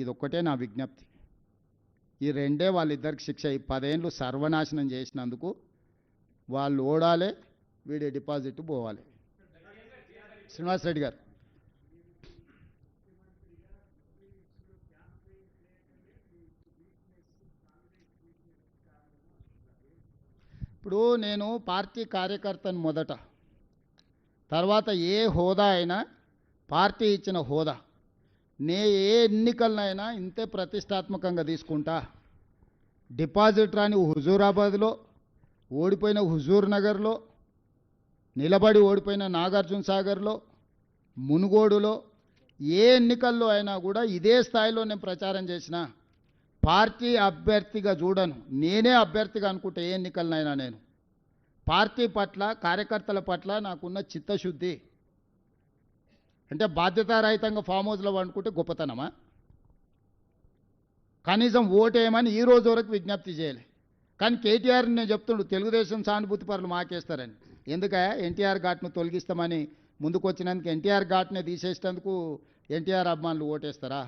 ఇది ఒక్కటే నా విజ్ఞప్తి. ఈ రెండే వాళ్ళిద్దరికి శిక్ష ఈ పదేళ్ళు సర్వనాశనం చేసినందుకు వాళ్ళు ఓడాలి వీడి డిపాజిట్ పోవాలి. శ్రీనివాస్ రెడ్డి గారు. ఇప్పుడు నేను పార్టీ కార్యకర్తను మొదట తర్వాత ఏ హోదా అయినా పార్టీ ఇచ్చిన హోదా నే ఏ ఎన్నికలనైనా ఇంతే ప్రతిష్టాత్మకంగా తీసుకుంటా. డిపాజిట్ రాని హుజూరాబాద్లో ఓడిపోయిన హుజూర్ నగర్లో నిలబడి ఓడిపోయిన నాగార్జున సాగర్లో మునుగోడులో ఏ ఎన్నికల్లో అయినా కూడా ఇదే స్థాయిలో నేను ప్రచారం చేసిన పార్టీ అభ్యర్థిగా చూడను. నేనే అభ్యర్థిగా అనుకుంటే ఏ ఎన్నికలనైనా నేను. పార్టీ పట్ల కార్యకర్తల పట్ల నాకున్న చిత్తశుద్ధి. అంటే బాధ్యతారహితంగా ఫామ్ హౌస్లో వండుకుంటే గొప్పతనమా? కనీసం ఓటేయమని ఈ రోజు వరకు విజ్ఞప్తి చేయాలి. కానీ కేటీఆర్ నేను చెప్తుండు తెలుగుదేశం సానుభూతి పరులు మాకేస్తారని. ఎందుక? ఎన్టీఆర్ ఘాట్ను తొలగిస్తామని ముందుకొచ్చినందుకు ఎన్టీఆర్ ఘాట్ని తీసేసినందుకు ఎన్టీఆర్ అభిమానులు ఓటేస్తారా?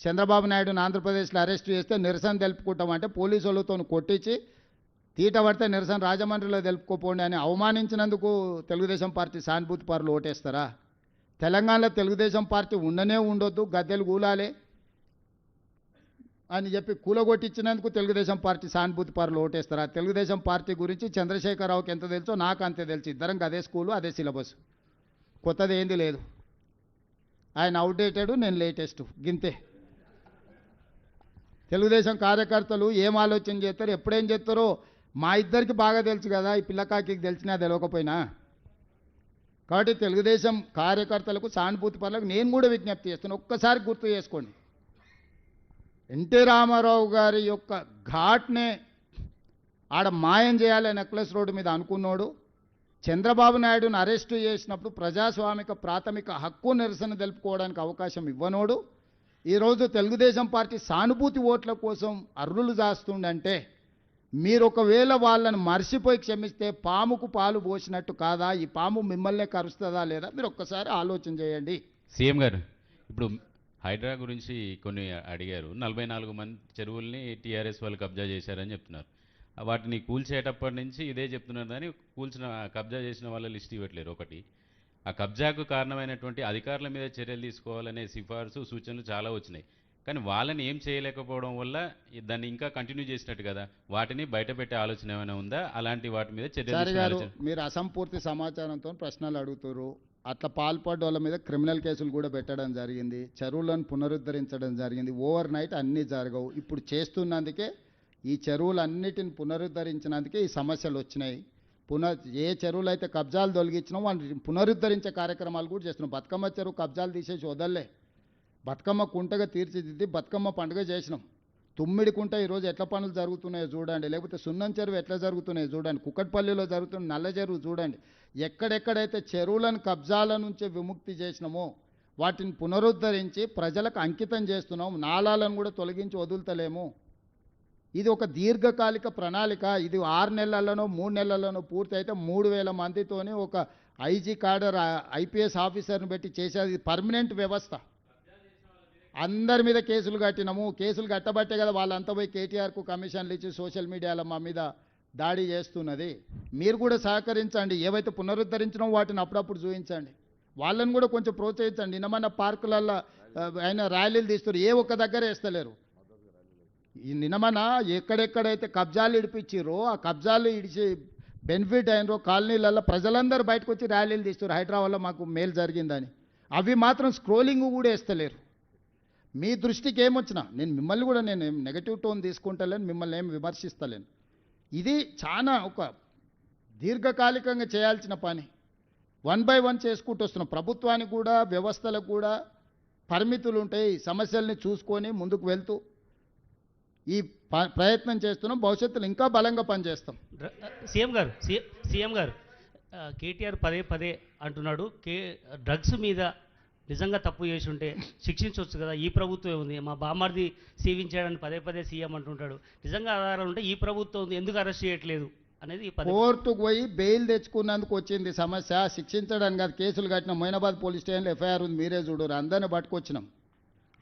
చంద్రబాబు నాయుడుని ఆంధ్రప్రదేశ్లో అరెస్ట్ చేస్తే నిరసన తెలుపుకుంటామంటే పోలీసు వాళ్ళతో కొట్టించి తీట పడితే నిరసన రాజమండ్రిలో తెలుపుకోపోండి అని అవమానించినందుకు తెలుగుదేశం పార్టీ సానుభూతి పరులు ఓటేస్తారా? తెలంగాణలో తెలుగుదేశం పార్టీ ఉండనే ఉండొద్దు గద్దెలు కూలాలే అని చెప్పి కూలగొట్టించినందుకు తెలుగుదేశం పార్టీ సానుభూతి పరులు ఓటేస్తారా. తెలుగుదేశం పార్టీ గురించి చంద్రశేఖరరావుకి ఎంత తెలుసో నాకు అంతే తెలుసు. ఇద్దరం అదే స్కూలు అదే సిలబస్. కొత్తది ఏంది లేదు. ఆయన అవుట్డేటెడ్ నేను లేటెస్ట్. గింతే. తెలుగుదేశం కార్యకర్తలు ఏం ఆలోచన చేస్తారు ఎప్పుడేం చేస్తారో మా ఇద్దరికి బాగా తెలుసు కదా ఈ పిల్లకాకి తెలిసినా తెలియకపోయినా. కాబట్టి తెలుగుదేశం కార్యకర్తలకు సానుభూతి పనులకు నేను కూడా విజ్ఞప్తి చేస్తాను ఒక్కసారి గుర్తు చేసుకోండి. ఎన్టీ రామారావు గారి యొక్క ఘాట్నే ఆడ మాయం చేయాలి నెక్లెస్ రోడ్డు మీద అనుకున్నోడు చంద్రబాబు నాయుడును అరెస్టు చేసినప్పుడు ప్రజాస్వామిక ప్రాథమిక హక్కు నిరసన తెలుపుకోవడానికి అవకాశం ఇవ్వనోడు. ఈరోజు తెలుగుదేశం పార్టీ సానుభూతి ఓట్ల కోసం అర్రులు జాస్తుండంటే మీరు ఒకవేళ వాళ్ళని మర్చిపోయి క్షమిస్తే పాముకు పాలు పోసినట్టు కాదా? ఈ పాము మిమ్మల్నే కరుస్తుందా లేదా? మీరు ఒక్కసారి ఆలోచన చేయండి. సీఎం గారు ఇప్పుడు హైడ్రా గురించి కొన్ని అడిగారు. నలభై నాలుగు మంది చెరువుల్ని టీఆర్ఎస్ వాళ్ళు కబ్జా చేశారని చెప్తున్నారు. వాటిని కూల్చేటప్పటి నుంచి ఇదే చెప్తున్నారు కానీ కూల్చిన కబ్జా చేసిన వాళ్ళ లిస్ట్ ఇవ్వట్లేరు ఒకటి. ఆ కబ్జాకు కారణమైనటువంటి అధికారుల మీద చర్యలు తీసుకోవాలనే సిఫార్సు సూచనలు చాలా వచ్చినాయి. కానీ వాళ్ళని ఏం చేయలేకపోవడం వల్ల దాన్ని ఇంకా కంటిన్యూ చేసినట్టు కదా. వాటిని బయట పెట్టే ఆలోచన ఏమైనా ఉందా? అలాంటి వాటి మీద చర్యలు మీరు అసంపూర్తి సమాచారంతో ప్రశ్నలు అడుగుతారు అట్లా పాల్పడ్డ వాళ్ళ మీద క్రిమినల్ కేసులు కూడా పెట్టడం జరిగింది. చెరువులను పునరుద్ధరించడం జరిగింది. ఓవర్ నైట్ అన్నీ జరగవు. ఇప్పుడు చేస్తున్నందుకే ఈ చెరువులన్నిటిని పునరుద్ధరించినందుకే ఈ సమస్యలు వచ్చినాయి. పునర్ ఏ చెరువులు అయితే కబ్జాలు తొలగించినా వాటిని పునరుద్ధరించే కార్యక్రమాలు కూడా చేస్తున్నాం. బతుకమ్మ చెరువు కబ్జాలు తీసేసి వదల్లే. బతుకమ్మ కుంటగా తీర్చిదిద్ది బతుకమ్మ పండుగ చేసినాం. తుమ్మిడి కుంట ఈరోజు ఎట్ల పనులు జరుగుతున్నాయో చూడండి. లేకపోతే సున్నం చెరువు ఎట్లా జరుగుతున్నాయో చూడండి. కుక్కట్పల్లిలో జరుగుతున్న నల్ల చెరువు చూడండి. ఎక్కడెక్కడైతే చెరువులను కబ్జాల నుంచి విముక్తి చేసినామో వాటిని పునరుద్ధరించి ప్రజలకు అంకితం చేస్తున్నాం నాళాలను కూడా తొలగించి వదులుతలేము. ఇది ఒక దీర్ఘకాలిక ప్రణాళిక. ఇది ఆరు నెలలనో మూడు నెలలలోనో పూర్తి అయితే మూడు వేల మందితోనే ఒక ఐజీ కార్డర్ ఐపీఎస్ ఆఫీసర్ని పెట్టి చేసేది. పర్మనెంట్ వ్యవస్థ. అందరి మీద కేసులు కట్టినాము. కేసులు కట్టబట్టే కదా వాళ్ళంతా పోయి కేటీఆర్కు కమిషన్లు ఇచ్చి సోషల్ మీడియాలో మా మీద దాడి చేస్తున్నది. మీరు కూడా సహకరించండి. ఏవైతే పునరుద్ధరించినో వాటిని అప్పుడప్పుడు చూపించండి. వాళ్ళని కూడా కొంచెం ప్రోత్సహించండి. నిన్న పార్కులల్లో ఆయన ర్యాలీలు తీస్తారు ఏ ఒక్క దగ్గర వేస్తలేరు. ఈ నినమన ఎక్కడెక్కడైతే కబ్జాలు ఇడిపించారో ఆ కబ్జాలు ఇడిచి బెనిఫిట్ అయినరో కాలనీలలో ప్రజలందరూ బయటకు వచ్చి ర్యాలీలు తీస్తారు హైదరాబాద్లో మాకు మేలు జరిగిందని. అవి మాత్రం స్క్రోలింగ్ కూడా వేస్తలేరు. మీ దృష్టికి ఏమొచ్చినా నేను మిమ్మల్ని కూడా నేను నెగటివ్ టోన్ తీసుకుంటలేను మిమ్మల్ని ఏం విమర్శిస్తలేను. ఇది చాలా ఒక దీర్ఘకాలికంగా చేయాల్సిన పని. వన్ బై వన్ చేసుకుంటూ వస్తున్నాం. ప్రభుత్వానికి కూడా వ్యవస్థలకు కూడా పరిమితులు ఉంటాయి. సమస్యల్ని చూసుకొని ముందుకు వెళ్తూ ఈ ప- ప్రయత్నం చేస్తున్నాం. భవిష్యత్తులో ఇంకా బలంగా పనిచేస్తాం. డ్ర- సీఎం గారు సీఎం గారు కేటీఆర్ పదే పదే అంటున్నాడు. కే డ్రగ్స్ మీద నిజంగా తప్పు చేసి ఉంటే శిక్షించవచ్చు కదా? ఈ ప్రభుత్వం ఉంది. మా బామ్మర్ది సేవించాడని పదే పదే సీఎం అంటుంటాడు. నిజంగా ఆధారాలు ఉంటే ఈ ప్రభుత్వం ఉంది. ఎందుకు అరెస్ట్ చేయట్లేదు? అనేది కోర్టుకు పోయి బెయిల్ తెచ్చుకున్నందుకు వచ్చింది సమస్య. శిక్షించడానికి కాదు కేసులు కట్టిన మొయినాబాద్ పోలీస్ స్టేషన్లో ఎఫ్ఐఆర్ ఉంది. మీరే చూడరు. అందరిని పట్టుకొచ్చినాం.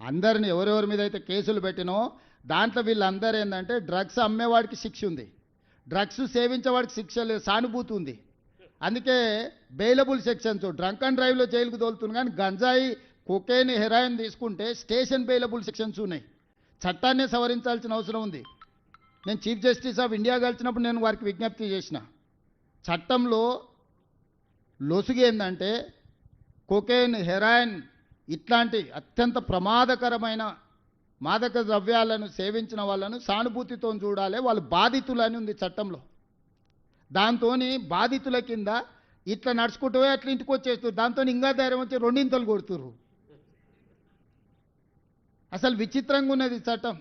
అందరిని ఎవరెవరి మీద అయితే కేసులు పెట్టినో దాంట్లో వీళ్ళందరూ ఏంటంటే డ్రగ్స్ అమ్మేవాడికి శిక్ష ఉంది. డ్రగ్స్ సేవించేవాడికి శిక్ష లేదు సానుభూతి ఉంది. అందుకే బెయిలబుల్ సెక్షన్స్ డ్రంక్ అండ్ డ్రైవ్లో జైలుకు తోలుతుంది కానీ గంజాయి కొకేన్ హెరాయిన్ తీసుకుంటే స్టేషన్ బెయిలబుల్ సెక్షన్స్ ఉన్నాయి. చట్టాన్ని సవరించాల్సిన అవసరం ఉంది. నేను చీఫ్ జస్టిస్ ఆఫ్ ఇండియా కలిసినప్పుడు నేను వారికి విజ్ఞప్తి చేసిన. చట్టంలో లొసుగు ఏంటంటే కొకేన్ హెరాయిన్ ఇట్లాంటి అత్యంత ప్రమాదకరమైన మాదక ద్రవ్యాలను సేవించిన వాళ్ళను సానుభూతితో చూడాలి వాళ్ళు బాధితులని ఉంది చట్టంలో. దాంతో బాధితుల కింద ఇట్లా నడుచుకుంటూ అట్లా ఇంటికి వచ్చేస్తారు దాంతో ఇంకా ధైర్యం వచ్చి రెండింతలు కొడుతుర్రు. అసలు విచిత్రంగా ఉన్నది చట్టం.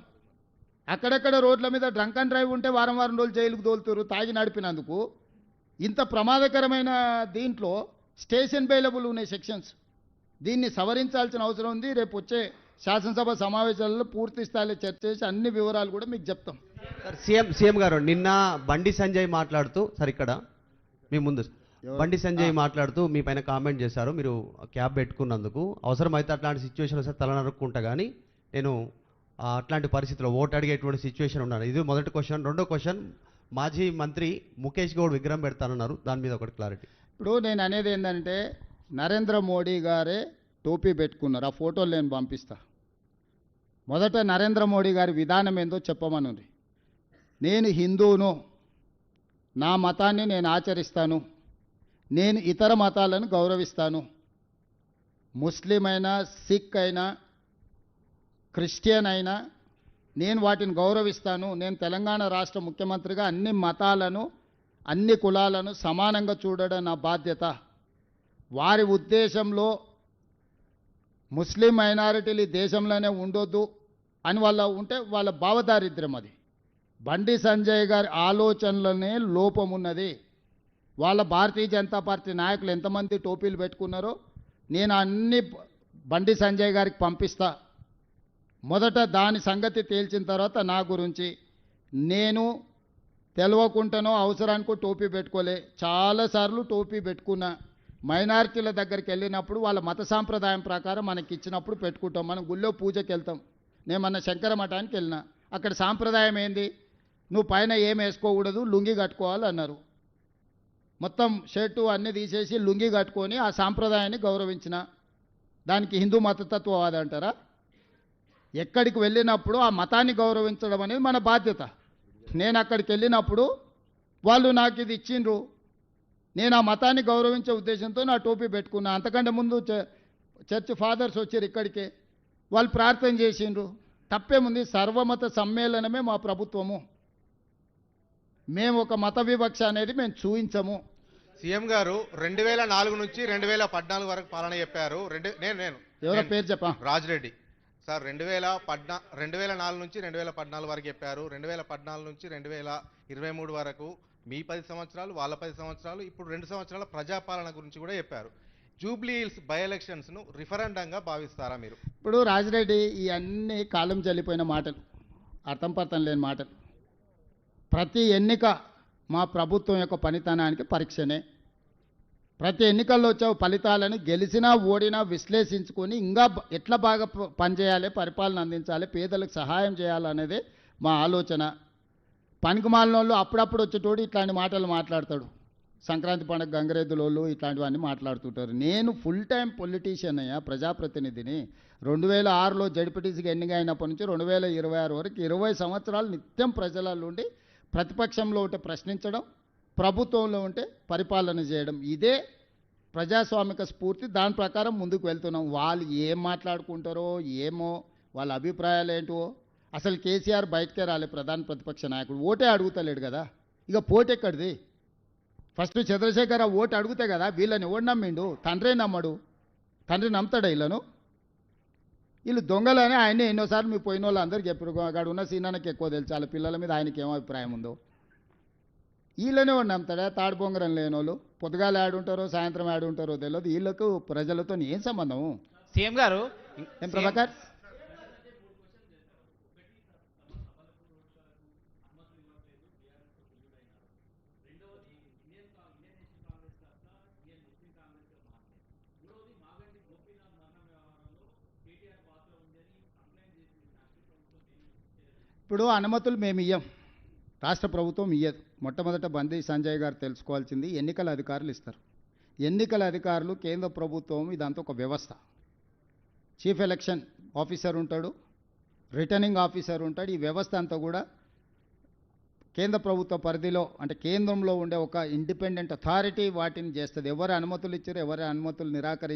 అక్కడక్కడ రోడ్ల మీద డ్రంక్ అండ్ డ్రైవ్ ఉంటే వారం వారం రోజులు జైలుకు తోలుతురు తాగి నడిపినందుకు. ఇంత ప్రమాదకరమైన దీంట్లో స్టేషన్ బెయిలబుల్ ఉన్నాయి సెక్షన్స్. దీన్ని సవరించాల్సిన అవసరం ఉంది. రేపు వచ్చే శాసనసభ సమావేశాలలో పూర్తి స్థాయిలో చర్చ చేసి అన్ని వివరాలు కూడా మీకు చెప్తాం. సార్ సీఎం సీఎం గారు నిన్న బండి సంజయ్ మాట్లాడుతూ సార్ ఇక్కడ మీ ముందు? బండి సంజయ్. మాట్లాడుతూ మీ పైన కామెంట్ చేశారు. మీరు క్యాబ్ పెట్టుకున్నందుకు అవసరమైతే అట్లాంటి సిచ్యువేషన్ వస్తే తల నరుక్కుంటా కానీ నేను అట్లాంటి పరిస్థితిలో ఓటు అడిగేటువంటి సిచ్యువేషన్ ఉన్నాను. ఇది మొదటి క్వశ్చన్ రెండో క్వశ్చన్ మాజీ మంత్రి ముఖేష్ గౌడ్ విగ్రహం పెడతానన్నారు. దాని మీద ఒకటి క్లారిటీ ఇప్పుడు నేను అనేది ఏంటంటే నరేంద్ర మోడీ గారే టోపీ పెట్టుకున్నారు. ఆ ఫోటోలు నేను పంపిస్తా. మొదట నరేంద్ర మోడీ గారి విధానం ఏందో చెప్పమనుంది. నేను హిందువును నా మతాన్ని నేను ఆచరిస్తాను నేను ఇతర మతాలను గౌరవిస్తాను. ముస్లిం అయినా సిక్ అయినా క్రిస్టియన్ అయినా నేను వాటిని గౌరవిస్తాను. నేను తెలంగాణ రాష్ట్ర ముఖ్యమంత్రిగా అన్ని మతాలను అన్ని కులాలను సమానంగా చూడడం నా బాధ్యత. వారి ఉద్దేశంలో ముస్లిం మైనారిటీలు ఈ దేశంలోనే ఉండొద్దు. అని వాళ్ళ ఉంటే వాళ్ళ భావదారిద్ర్యం అది. బండి సంజయ్ గారి ఆలోచనలనే లోపం ఉన్నది వాళ్ళ భారతీయ జనతా పార్టీ నాయకులు ఎంతమంది టోపీలు పెట్టుకున్నారో నేను అన్ని బండి సంజయ్ గారికి పంపిస్తా. మొదట దాని సంగతి తేల్చిన తర్వాత నా గురించి. నేను తెలవకుండానో అవసరానికో టోపీ పెట్టుకోలే. చాలాసార్లు టోపీ పెట్టుకున్నా. మైనారిటీల దగ్గరికి వెళ్ళినప్పుడు వాళ్ళ మత సాంప్రదాయం ప్రకారం మనకి ఇచ్చినప్పుడు పెట్టుకుంటాం. మనం గుళ్ళో పూజకి వెళ్తాం నేను మన శంకర మఠానికి వెళ్ళిన. అక్కడ సాంప్రదాయం ఏంది? నువ్వు పైన ఏం వేసుకోకూడదు లుంగి కట్టుకోవాలి అన్నారు. మొత్తం షర్టు అన్నీ తీసేసి లుంగి కట్టుకొని ఆ సాంప్రదాయాన్ని గౌరవించిన. దానికి హిందూ మతతత్వవాది అంటారా? ఎక్కడికి వెళ్ళినప్పుడు ఆ మతాన్ని గౌరవించడం అనేది మన బాధ్యత. నేను అక్కడికి వెళ్ళినప్పుడు వాళ్ళు నాకు ఇది ఇచ్చిండ్రు. నేను ఆ మతాన్ని గౌరవించే ఉద్దేశంతో నా టోపీ పెట్టుకున్నా. అంతకంటే ముందు చ- చర్చ్ ఫాదర్స్ వచ్చారు ఇక్కడికే. వాళ్ళు ప్రార్థన చేసిండ్రు. తప్పేముంది? సర్వమత సమ్మేళనమే మా ప్రభుత్వము. మేము ఒక మత వివక్ష అనేది మేము చూయించము. సీఎం గారు రెండు వేల నాలుగు నుంచి రెండు వేల పద్నాలుగు వరకు పాలన చెప్పారు. రెండు నేను నేను ఎవరో. పేరు చెప్పా? రాజిరెడ్డి. సార్ రెండు వేల పద్నా రెండు వేల నాలుగు నుంచి రెండు వేల పద్నాలుగు వరకు చెప్పారు. రెండు వేల పద్నాలుగు నుంచి రెండు వేల ఇరవై మూడు వరకు మీ పది సంవత్సరాలు వాళ్ళ పది సంవత్సరాలు ఇప్పుడు రెండు సంవత్సరాల ప్రజాపాలన గురించి కూడా చెప్పారు. జూబ్లీ హిల్స్ బై ఎలక్షన్స్ను రిఫరెండంగా భావిస్తారా మీరు? ఇప్పుడు రాజిరెడ్డి ఈ అన్ని కాలం చల్లిపోయిన మాటలు అర్థం పర్థం లేని మాటలు. ప్రతి ఎన్నిక మా ప్రభుత్వం యొక్క పనితనానికి పరీక్షనే. ప్రతి ఎన్నికల్లో వచ్చే ఫలితాలను గెలిచినా ఓడినా విశ్లేషించుకొని ఇంకా ఎట్లా బాగా ప- పనిచేయాలి పరిపాలన అందించాలి పేదలకు సహాయం చేయాలనేదే మా ఆలోచన. పనికిమాలిన వాళ్ళు అప్పుడప్పుడు వచ్చేటోడు ఇట్లాంటి మాటలు మాట్లాడతాడు. సంక్రాంతి పండుగ గంగరేదులోళ్ళు ఇట్లాంటివన్నీ మాట్లాడుతుంటారు. నేను ఫుల్ టైం పొలిటీషియన్ అయ్యా ప్రజాప్రతినిధిని. రెండు వేల ఆరులో జడ్పీటీసీకి ఎన్నిక అయినప్పటి నుంచి రెండు వేల ఇరవై ఆరు వరకు ఇరవై సంవత్సరాలు నిత్యం ప్రజలలో ఉండి ప్రతిపక్షంలో ఉంటే ప్రశ్నించడం ప్రభుత్వంలో ఉంటే పరిపాలన చేయడం. ఇదే ప్రజాస్వామిక స్ఫూర్తి. దాని ప్రకారం ముందుకు వెళ్తున్నాం. వాళ్ళు ఏం మాట్లాడుకుంటారో ఏమో వాళ్ళ అభిప్రాయాలు ఏంటో. అసలు కేసీఆర్ బయటకే రాలే ప్రధాన ప్రతిపక్ష నాయకుడు. ఓటే అడుగుతలేడు కదా. ఇక పోటీ ఎక్కడిది ఫస్ట్ చంద్రశేఖర్ రావు ఓటు అడిగితే కదా వీళ్ళని ఎవడు నమ్మిండు? తండ్రే నమ్మడు. తండ్రి నమ్ముతాడా వీళ్ళను వీళ్ళు దొంగలని ఆయనే ఎన్నోసార్లు మీ పోయిన వాళ్ళు అందరికీ చెప్పారు అక్కడ ఉన్న సీనానికి ఎక్కువ తెలుసు. వాళ్ళ పిల్లల మీద ఆయనకి ఏమో అభిప్రాయం ఉందో. వీళ్ళనే వాడు నమ్ముతాడా? తాడు బొంగరం లేని వాళ్ళు పొద్దుగాల ఆడుంటారో సాయంత్రం ఆడుంటారో తెలియదు వీళ్ళకు ప్రజలతో ఏం సంబంధం సీఎం గారు ఏం ప్రభాకర్? ఇప్పుడు అనుమతులు మేము ఇయ్యం. రాష్ట్ర ప్రభుత్వం ఇయ్యదు. మొట్టమొదట బందీ సంజయ్ గారు తెలుసుకోవాల్సింది ఎన్నికల అధికారులు ఇస్తారు. ఎన్నికల అధికారులు కేంద్ర ప్రభుత్వం ఇదంతా ఒక వ్యవస్థ. చీఫ్ ఎలక్షన్ ఆఫీసర్ ఉంటాడు రిటర్నింగ్ ఆఫీసర్ ఉంటాడు. ఈ వ్యవస్థ అంతా కూడా కేంద్ర ప్రభుత్వ పరిధిలో అంటే కేంద్రంలో ఉండే ఒక ఇండిపెండెంట్ అథారిటీ వాటిని చేస్తుంది. ఎవరు అనుమతులు ఇచ్చారు ఎవరి అనుమతులు నిరాకరి